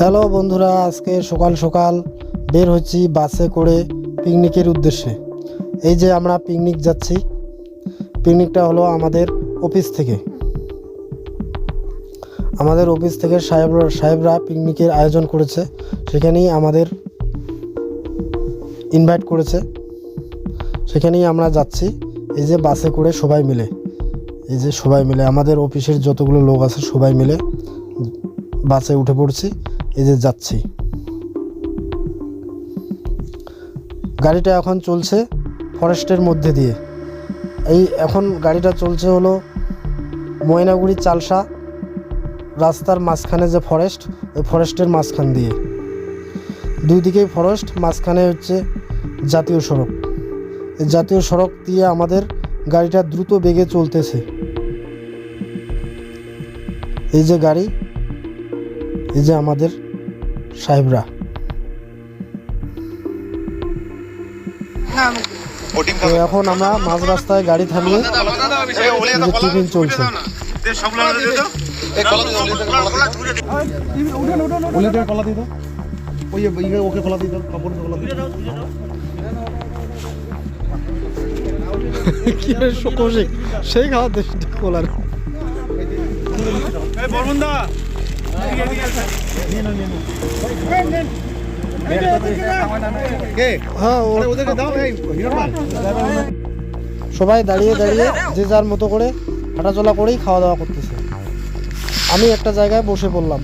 Hello বন্ধুরা, আজকে সকাল সকাল বের হচ্ছি বাসে করে পিকনিকের উদ্দেশ্যে। এই যে আমরা পিকনিক যাচ্ছি, পিকনিকটা হলো আমাদের অফিস থেকে। আমাদের অফিস থেকে সাহেবরা সাহেবরা পিকনিকের আয়োজন করেছে, সেখানেই আমাদের ইনভাইট করেছে। সেখানেই আমরা যাচ্ছি, এই যে বাসে করে সবাই মিলে। এই যে সবাই মিলে, আমাদের অফিসের যতগুলো লোক আছে সবাই মিলে বাসে উঠে পড়ছি। এই যে যাচ্ছি। গাড়িটা এখন চলছে ফরেস্টের মধ্যে দিয়ে। এই এখন গাড়িটা চলছে হলো ময়নাগুড়ি চালসা রাস্তার মাঝখানে যে ফরেস্ট ওই ফরেস্টের মাঝখান দিয়ে। দুই দিকেই ফরেস্ট মাঝখানে হচ্ছে জাতীয় সড়ক। জাতীয় সড়ক দিয়ে আমাদের গাড়িটা দ্রুত বেগে চলতেছে। এই যে গাড়ি, এই যে আমাদের সাহেবরা। তো এখন আমরা মাঝ রাস্তায় গাড়ি থামিয়ে টিফিন চলছে। কলা দিয়ে দাও ওই ইয়ে ওকে কলা দিয়ে দাও কাপড় কলা দিয়ে দাও কি কৌশিক সেই খাওয়া কোলার কে সবাই দাঁড়িয়ে দাঁড়িয়ে যে যার মতো করে হাঁটাচলা করেই খাওয়া দাওয়া করতেছে। আমি একটা জায়গায় বসে পড়লাম,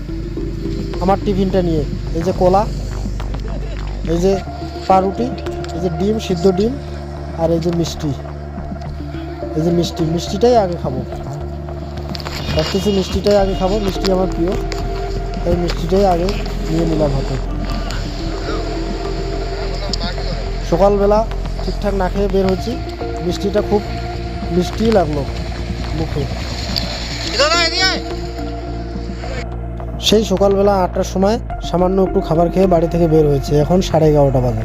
আমার টিফিনটা নিয়ে। এই যে কলা, এই যে পাউরুটি, এই যে ডিম, সিদ্ধ ডিম, আর এই যে মিষ্টি। এই যে মিষ্টি, মিষ্টিটাই আগে খাব। ভাবতেছি মিষ্টিটাই আগে খাব, মিষ্টি আমার প্রিয়। তাই মিষ্টিটাই আগে নিয়ে নিলাম হাতে। সকালবেলা ঠিকঠাক না খেয়ে বের হচ্ছি মিষ্টিটা খুব মিষ্টি লাগল মুখে। সেই সকালবেলা আটটার সময় সামান্য একটু খাবার খেয়ে বাড়ি থেকে বের হয়েছে। এখন সাড়ে এগারোটা বাজে।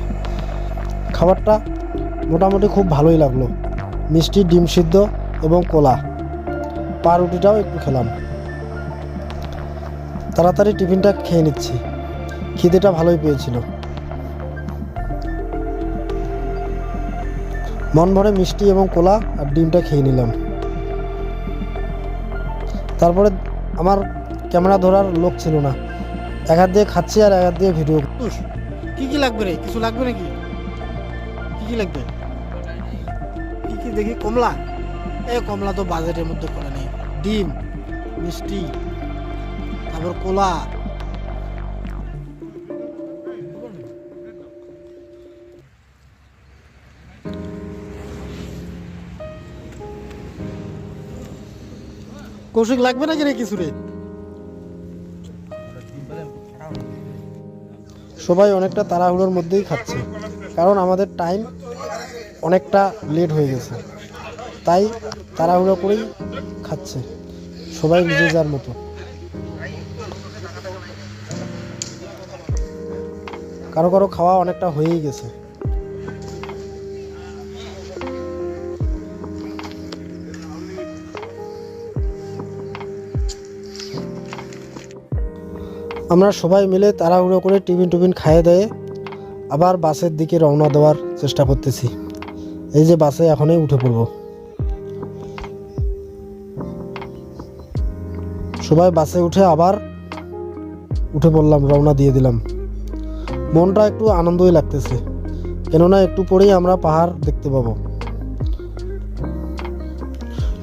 খাবারটা মোটামুটি খুব ভালোই লাগল। মিষ্টি, ডিম সিদ্ধ এবং কলা। পাউরুটিটাও একটু খেলাম। তাড়াতাড়ি টিফিনটা খেয়ে নিচ্ছি। খিদেটা ভালোই পেয়েছিল। মন ভরে মিষ্টি এবং কোলা আর ডিমটা খেয়ে নিলাম। তারপরে আমার ক্যামেরা ধরার লোক ছিল না। এক হাত দিয়ে খাচ্ছি আর এক হাত দিয়ে ভিডিও কি কি লাগবে রে? কিছু লাগবে নাকি? কি কি লাগবে? কি কি দেখি? কমলা। এ, কমলা তো বাজেটের মধ্যে করে নেই। ডিম, মিষ্টি। তারপর কোলা। কৌশিক, লাগবে নাকি রে কিছু রে? সবাই অনেকটা তাড়াহুড়োর মধ্যেই খাচ্ছে, কারণ আমাদের টাইম অনেকটা লেট হয়ে গেছে। তাই তাড়াহুড়ো করেই খাচ্ছে, সবাই নিজে যার মতো। কারও কারও খাওয়া অনেকটা হয়েই গেছে। আমরা সবাই মিলে তাড়াহুড়ো করে টিফিন টিফিন খাইয়ে দেয়ে আবার বাসের দিকে রওনা দেওয়ার চেষ্টা করতেছি। এই যে বাসে এখনই উঠে পড়ব। সবাই বাসে উঠে আবার উঠে পড়লাম, রওনা দিয়ে দিলাম। মনটা একটু আনন্দই লাগতেছে। কেননা একটু পরেই আমরা পাহাড় দেখতে পাবো।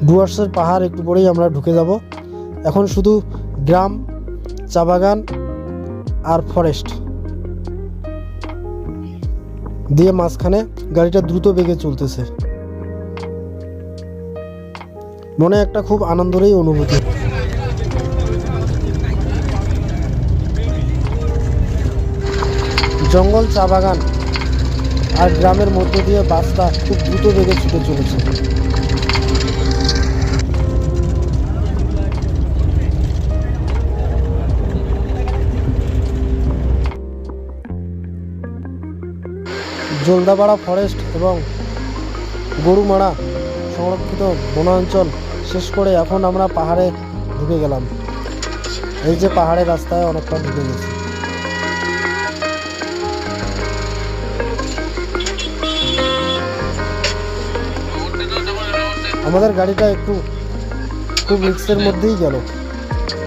ডুয়ার্সের পাহাড় একটু পরেই আমরা ঢুকে যাব। এখন শুধু গ্রাম চা বাগান আর ফরেস্ট। দিয়ে মাঝখানে গাড়িটা দ্রুত বেগে চলতেছে। মনে একটা খুব আনন্দেরই অনুভূতি। জঙ্গল, চা বাগান আর গ্রামের মধ্য দিয়ে বাসটা খুব দ্রুত বেগে ছুটে চলেছে। জলদাপাড়া ফরেস্ট এবং গরুমারা সংরক্ষিত বনাঞ্চল শেষ করে এখন আমরা পাহাড়ে ঢুকে গেলাম। এই যে পাহাড়ের রাস্তায় অনেকটা ঢুকে গেছি। আমাদের গাড়িটা একটু খুব রিক্সের মধ্যেই গেল।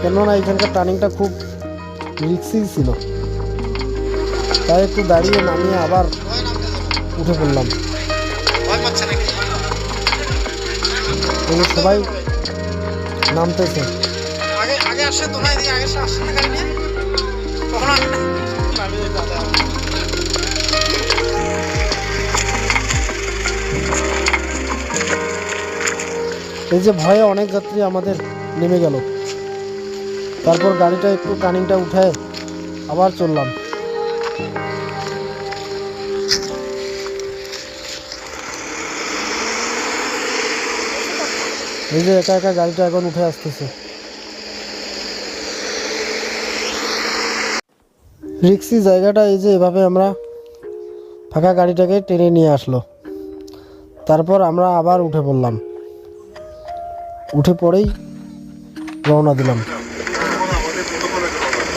কেননা এখানকার টার্নিংটা খুব রিক্সই ছিল। তাই একটু দাঁড়িয়ে নামিয়ে আবার উঠে পড়লাম। সবাই নামতেছে। আগে আগে আসছে তোমরা এদিকে আগে আসছে না গাড়ি নিয়ে কখনো আসে এই যে ভয়ে অনেক যাত্রী আমাদের নেমে গেল। তারপর গাড়িটা একটু টার্নিংটা উঠায় আবার চললাম। এই যে একা একা গাড়িটা এখন উঠে আসতেছে। রিক্সি জায়গাটা এই যে এভাবে আমরা ফাঁকা গাড়িটাকে টেনে নিয়ে আসলো। তারপর আমরা আবার উঠে পড়লাম। উঠে পড়েই রওনা দিলাম।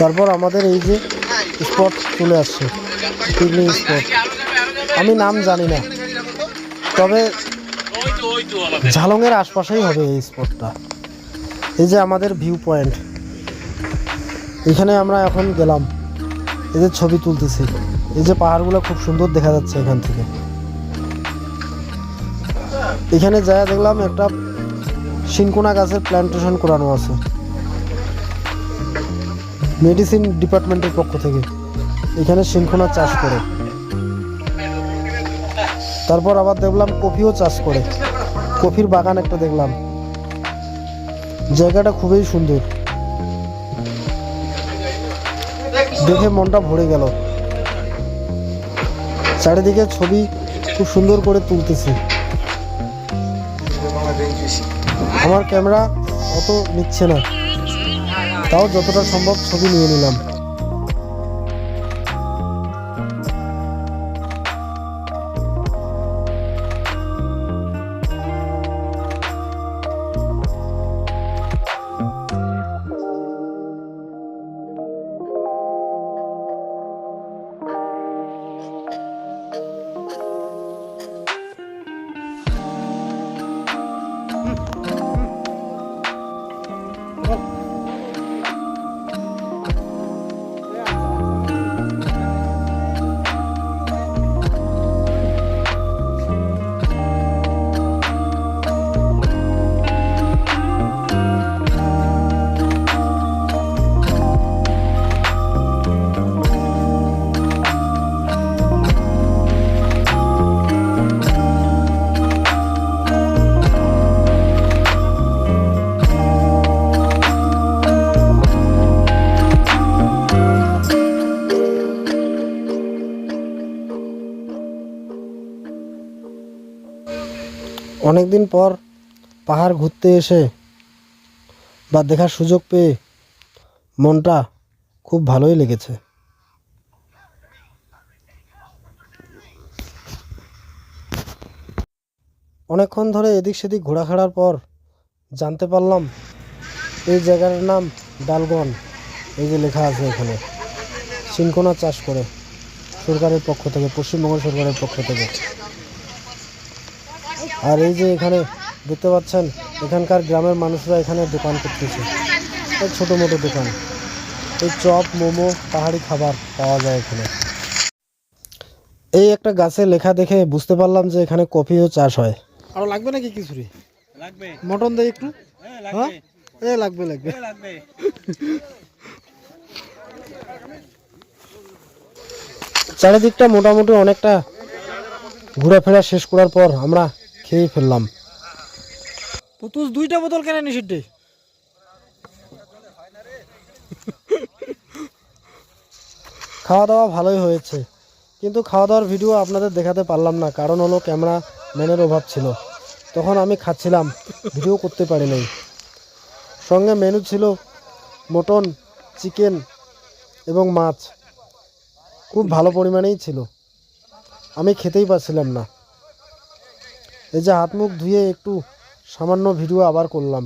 তারপর আমাদের এই যে স্পট চলে আসছে পিকনিক স্পট আমি নাম জানি না, তবে ঝালংয়ের আশপাশেই হবে এই স্পটটা এই যে আমাদের ভিউ পয়েন্ট এখানে আমরা এখন গেলাম, এই যে ছবি তুলতেছি। এই যে পাহাড়গুলো খুব সুন্দর দেখা যাচ্ছে এখান থেকে। এখানে যা দেখলাম একটা শিনকোনা গাছের প্ল্যান্টেশন করানো আছে। মেডিসিন ডিপার্টমেন্টের পক্ষ থেকে। এখানে শিনকোনা চাষ করে। তারপর আবার দেখলাম কফিও চাষ করে। কফির বাগান একটা দেখলাম। জায়গাটা খুবই সুন্দর। দেখে মনটা ভরে গেল। চারিদিকে ছবি খুব সুন্দর করে তুলতেছি। আমার ক্যামেরা অত নিচ্ছে না। তাও যতটা সম্ভব ছবি নিয়ে নিলাম। অনেকদিন পর পাহাড় ঘুরতে এসে বা দেখার সুযোগ পেয়ে মনটা খুব ভালোই লেগেছে। অনেকক্ষণ ধরে এদিক সেদিক ঘোরাঘাড়ার পর জানতে পারলাম এই জায়গার নাম ডালগন। এই যে লেখা আছে এখানে, সিনকোনা চাষ করে সরকারের পক্ষ থেকে, পশ্চিমবঙ্গ সরকারের পক্ষ থেকে। আর এই যে এখানে দেখতে পাচ্ছেন এখানকার গ্রামের মানুষরা এখানে দোকান করতেছে। এই ছোটো মোটো দোকান। এই চপ মোমো পাহাড়ি খাবার পাওয়া যায় এখানে। এই একটা গাছে লেখা দেখে বুঝতে পারলাম যে এখানে কফিও চাষ হয়। আরও লাগবে নাকি কিছু রে লাগবে। মটন দেয় একটু? হ্যাঁ হ্যাঁ? এ লাগবে লাগবে। লাগবে। চারিদিকটা মোটামুটি অনেকটা ঘোরাফেরা শেষ করার পর আমরা খেয়ে ফেললাম। পুতুস দুইটা বোতল কেন নিষিদ্ধে খাওয়া দাওয়া ভালোই হয়েছে কিন্তু খাওয়া দাওয়ার ভিডিও আপনাদের দেখাতে পারলাম না কারণ হলো ক্যামেরা ম্যানের অভাব ছিল। তখন আমি খাচ্ছিলাম ভিডিও করতে পারি নাই। সঙ্গে মেনু ছিল মটন চিকেন এবং মাছ। খুব ভালো পরিমাণেই ছিল। আমি খেতেই পারছিলাম না। এই যে হাত মুখ ধুয়ে একটু সামান্য ভিডিও আবার করলাম।